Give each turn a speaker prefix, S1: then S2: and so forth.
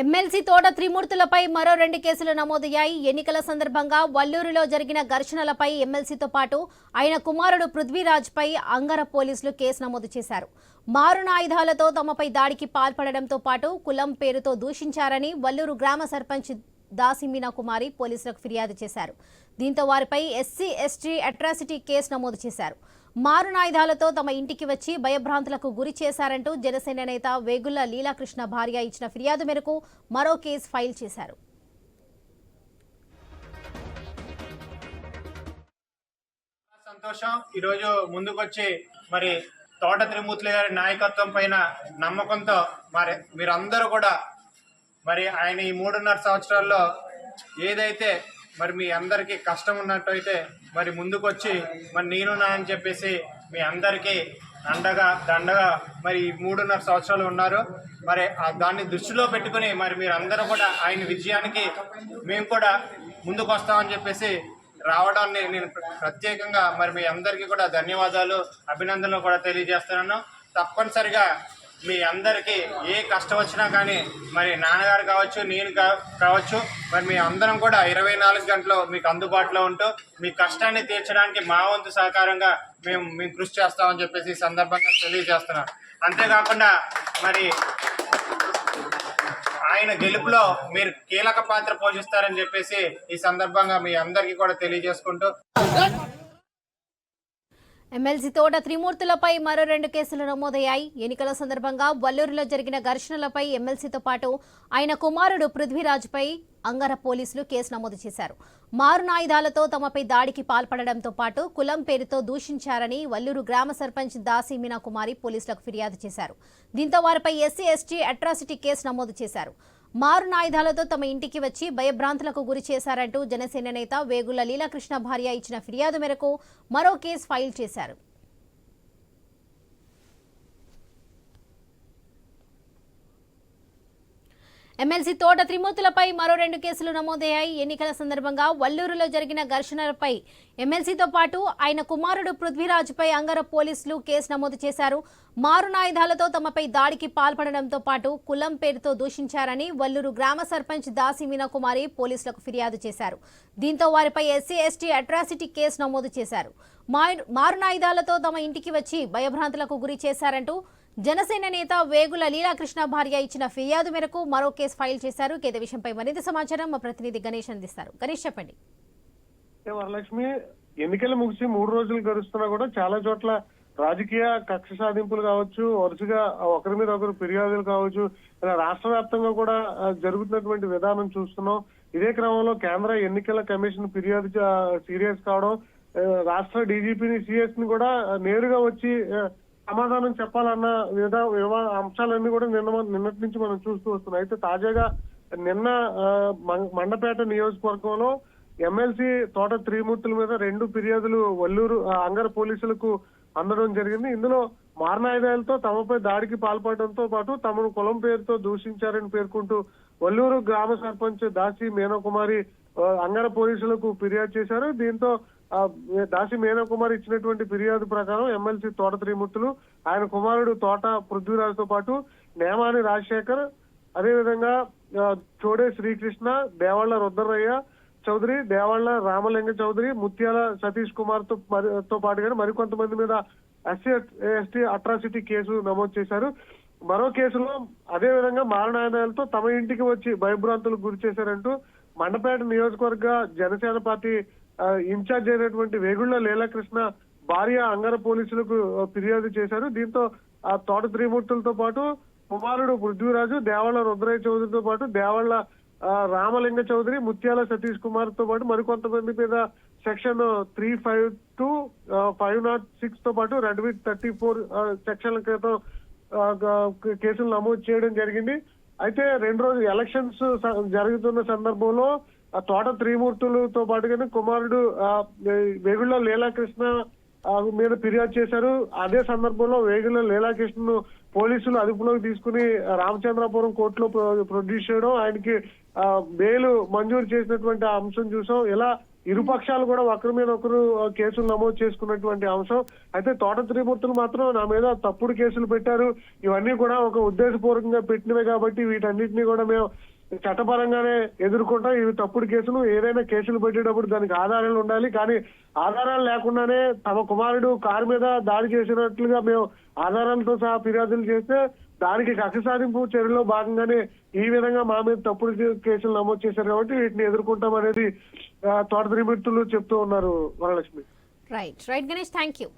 S1: MLC తోట త్రిమూర్తులపై మరో రెండు కేసులు నమోదయ్యాయి. ఎన్నికల సందర్భంగా వల్లూరులో జరిగిన ఘర్షణలపై ఎమ్మెల్సీతో పాటు ఆయన కుమారుడు పృథ్వీరాజ్పై అంగర పోలీసులు కేసు నమోదు చేశారు. మారునాయుధాలతో తమపై దాడికి పాల్పడడంతో పాటు కులం పేరుతో దూషించారని వల్లూరు గ్రామ సర్పంచ్ దాసిమీనా కుమారి పోలీసులకు ఫిర్యాదు చేశారు. దీంతో వారిపై ఎస్సీ ఎస్టీ అట్రాసిటీ కేసు నమోదు చేశారు. మారునాయుధాలతో తమ ఇంటికి వచ్చి భయభ్రాంతులకు గురి చేశారంటూ జనసేన నేత వేగుళ్ళ లీలాకృష్ణ భార్య ఇచ్చిన ఫిర్యాదు మేరకు మరో కేసు ఫైల్ చేశారు.
S2: సంతోషం. ఈరోజు ముందుకొచ్చి మరి తోట త్రిమూర్తులు గారి నాయకత్వం పైన నమ్మకంతో మరి మీరందరూ కూడా మరి ఆయన ఈ మూడున్నర సంవత్సరాల్లో ఏదైతే మరి మీ అందరికీ కష్టం ఉన్నట్టయితే మరి ముందుకొచ్చి మరి నేను నా అని చెప్పేసి మీ అందరికీ అండగా దండగా మరి మూడున్నర సంవత్సరాలు ఉన్నారు. మరి ఆ దాన్ని దృష్టిలో పెట్టుకుని మరి మీరు అందరూ కూడా ఆయన విజయానికి మేము కూడా ముందుకు వస్తామని చెప్పేసి రావడాన్ని నేను ప్రత్యేకంగా మరి మీ అందరికీ కూడా ధన్యవాదాలు అభినందనలు కూడా తెలియజేస్తున్నాను. తప్పనిసరిగా మీ అందరికీ ఏ కష్టం వచ్చినా కానీ మరి నాన్నగారు కావచ్చు నేను కావచ్చు మరి మీ అందరం కూడా ఇరవై నాలుగు గంటలు మీకు అందుబాటులో ఉంటూ మీ కష్టాన్ని తీర్చడానికి మా వంతు సహకారంగా మేము మేము కృషి చేస్తామని చెప్పేసి ఈ సందర్భంగా తెలియజేస్తున్నాం. అంతేకాకుండా మరి ఆయన గెలుపులో మీరు కీలక పాత్ర పోషిస్తారని చెప్పేసి ఈ సందర్భంగా మీ అందరికీ కూడా తెలియజేసుకుంటూ
S1: ఎమ్మెల్సీ తోట త్రిమూర్తులపై మరో రెండు కేసులు నమోదయ్యాయి. ఎన్నికల సందర్భంగా వల్లూరులో జరిగిన ఘర్షణలపై ఎమ్మెల్సీతో పాటు ఆయన కుమారుడు పృథ్వీరాజ్పై అంగర పోలీసులు కేసు నమోదు చేశారు. మారునాయుధాలతో తమపై దాడికి పాల్పడడంతో పాటు కులం పేరుతో దూషించారని వల్లూరు గ్రామ సర్పంచ్ దాసి మీనా కుమారి పోలీసులకు ఫిర్యాదు చేశారు. దీంతో వారిపై ఎస్సీ ఎస్టీ అట్రాసిటీ కేసు నమోదు చేశారు. మారునాయుధాలతో తమ ఇంటికి వచ్చి భయభ్రాంతులకు గురి చేశారంటూ జనసేన నేత వేగుల లీలాకృష్ణ భార్య ఇచ్చిన ఫిర్యాదు మేరకు మరో కేసు ఫైల్ చేశారు. ఎమ్మెల్సీ తోట త్రిమూర్తులపై మరో రెండు కేసులు నమోదయ్యాయి. ఎన్నికల సందర్భంగా వల్లూరులో జరిగిన ఘర్షణలపై ఎమ్మెల్సీతో పాటు ఆయన కుమారుడు పృథ్వీరాజ్పై అంగర పోలీసులు కేసు నమోదు చేశారు. మారునాయుధాలతో తమపై దాడికి పాల్పడడంతో పాటు కులం పేరుతో దూషించారని వల్లూరు గ్రామ సర్పంచ్ దాసి మీనాకుమారి పోలీసులకు ఫిర్యాదు చేశారు. దీంతో వారిపై ఎస్సీ ఎస్టీ అట్రాసిటీ కేసు నమోదు చేశారు. మారు- మారునాయుధాలతో తమ ఇంటికి వచ్చి భయభ్రాంతులకు గురి చేశారంటూ జనసేన నేత వేగుల లీలాకృష్ణ భార్య ఇచ్చిన ఫిర్యాదు మేరకు మరో కేసు ఫైల్ చేశారు. కేద విషయంపై మరింత సమాచారం మా ప్రతినిధి గణేష్ అందిస్తారు. గణేష్ చెప్పండి.
S3: వరలక్ష్మి ఎన్నికలు ముగిసి మూడు రోజులు గడుస్తున్నా కూడా చాలా చోట్ల రాజకీయ కక్ష సాధింపులు కావచ్చు వరుసగా ఒకరి మీద ఒకరు ఫిర్యాదులు కావచ్చు ఇలా రాష్ట్ర వ్యాప్తంగా కూడా జరుగుతున్నటువంటి విధానం చూస్తున్నాం. ఇదే క్రమంలో కేంద్ర ఎన్నికల కమిషన్ ఫిర్యాదు సీరియస్ కావడం రాష్ట్ర డీజీపీని సిఎస్ని కూడా నేరుగా వచ్చి సమాధానం చెప్పాలన్న వివిధ అంశాలన్నీ కూడా నిన్న నిన్నటి నుంచి మనం చూస్తూ వస్తున్నాం. అయితే తాజాగా నిన్న మండపేట నియోజకవర్గంలో ఎమ్మెల్సీ తోట త్రిమూర్తుల మీద రెండు ఫిర్యాదులు వల్లూరు అంగర పోలీసులకు అందడం జరిగింది. ఇందులో మారణాయుధాలతో తమపై దాడికి పాల్పడడంతో పాటు తమను కులం పేరుతో దూషించారని పేర్కొంటూ వల్లూరు గ్రామ సర్పంచ్ దాసి మీనకుమారి అంగర పోలీసులకు ఫిర్యాదు చేశారు. దీంతో దాసి మేనకుమార్ ఇచ్చినటువంటి ఫిర్యాదు ప్రకారం ఎమ్మెల్సీ తోట త్రిమూర్తులు ఆయన కుమారుడు తోట పృథ్వీరాజుతో పాటు నేమాని రాజశేఖర్ అదేవిధంగా చోడే శ్రీకృష్ణ దేవాళ్ళ రుద్రయ్య చౌదరి దేవాళ్ళ రామలింగ చౌదరి ముత్యాల సతీష్ కుమార్తో మరి- తో పాటుగా మరికొంతమంది మీద ఎస్సీ ఎస్టీ అట్రాసిటీ కేసు నమోదు చేశారు. మరో కేసులో అదే విధంగా మారణాయుధాలతో తమ ఇంటికి వచ్చి భయభ్రాంతులకు గురి చేశారంటూ మండపేట నియోజకవర్గ జనసేన పార్టీ ఇన్ఛార్జ్ అయినటువంటి వేగుళ్ళ లీలాకృష్ణ భార్య అంగర పోలీసులకు ఫిర్యాదు చేశారు. దీంతో ఆ తోట త్రిమూర్తులతో పాటు కుమారుడు పృథ్వీరాజు దేవాళ్ళ రుద్రయ్య చౌదరితో పాటు దేవాళ్ళ రామలింగ చౌదరి ముత్యాల సతీష్ కుమార్తో పాటు మరికొంతమంది మీద section three five two five naught సిక్స్తో పాటు రెండు విత్ థర్టీ ఫోర్ సెక్షన్ల క్రితం కేసులు నమోదు చేయడం జరిగింది. అయితే రెండు రోజులు ఎలక్షన్స్ జరుగుతున్న సందర్భంలో ఆ తోట త్రిమూర్తులతో పాటుగానే కుమారుడు ఆ, వేగుళ్ళ లీలాకృష్ణ మీద ఫిర్యాదు చేశారు. అదే సందర్భంలో వేగుల లీలాకృష్ణను పోలీసులు అదుపులోకి తీసుకుని రామచంద్రాపురం కోర్టులో ప్రొ- ప్రొడ్యూస్ చేయడం ఆయనకి బెయిల్ మంజూరు చేసినటువంటి అంశం చూసాం. ఇలా ఇరుపక్షాలు కూడా ఒకరి మీద ఒకరు కేసులు నమోదు చేసుకున్నటువంటి అంశం. అయితే తోట త్రిమూర్తులు మాత్రం నా మీద తప్పుడు కేసులు పెట్టారు. ఇవన్నీ కూడా ఒక ఉద్దేశపూర్వకంగా పెట్టినవే కాబట్టి వీటన్నిటిని కూడా మేము చట్టపరంగానే ఎదుర్కొంటాం ఇవి తప్పుడు కేసులు. ఏదైనా కేసులు పెట్టేటప్పుడు దానికి ఆధారాలు ఉండాలి. కానీ ఆధారాలు లేకుండానే తమ కుమారుడు కారు మీద దాడి చేసినట్లుగా మేము ఆధారాలతో సహా ఫిర్యాదులు చేస్తే దానికి కక్ష సాధింపు చర్యలో భాగంగానే ఈ విధంగా మా మీద తప్పుడు కేసులు నమోదు చేశారు కాబట్టి వీటిని ఎదుర్కొంటాం అనేది తోట నిమిత్తులు చెప్తూ ఉన్నారు Varalakshmi.
S1: Right right Ganesh thank you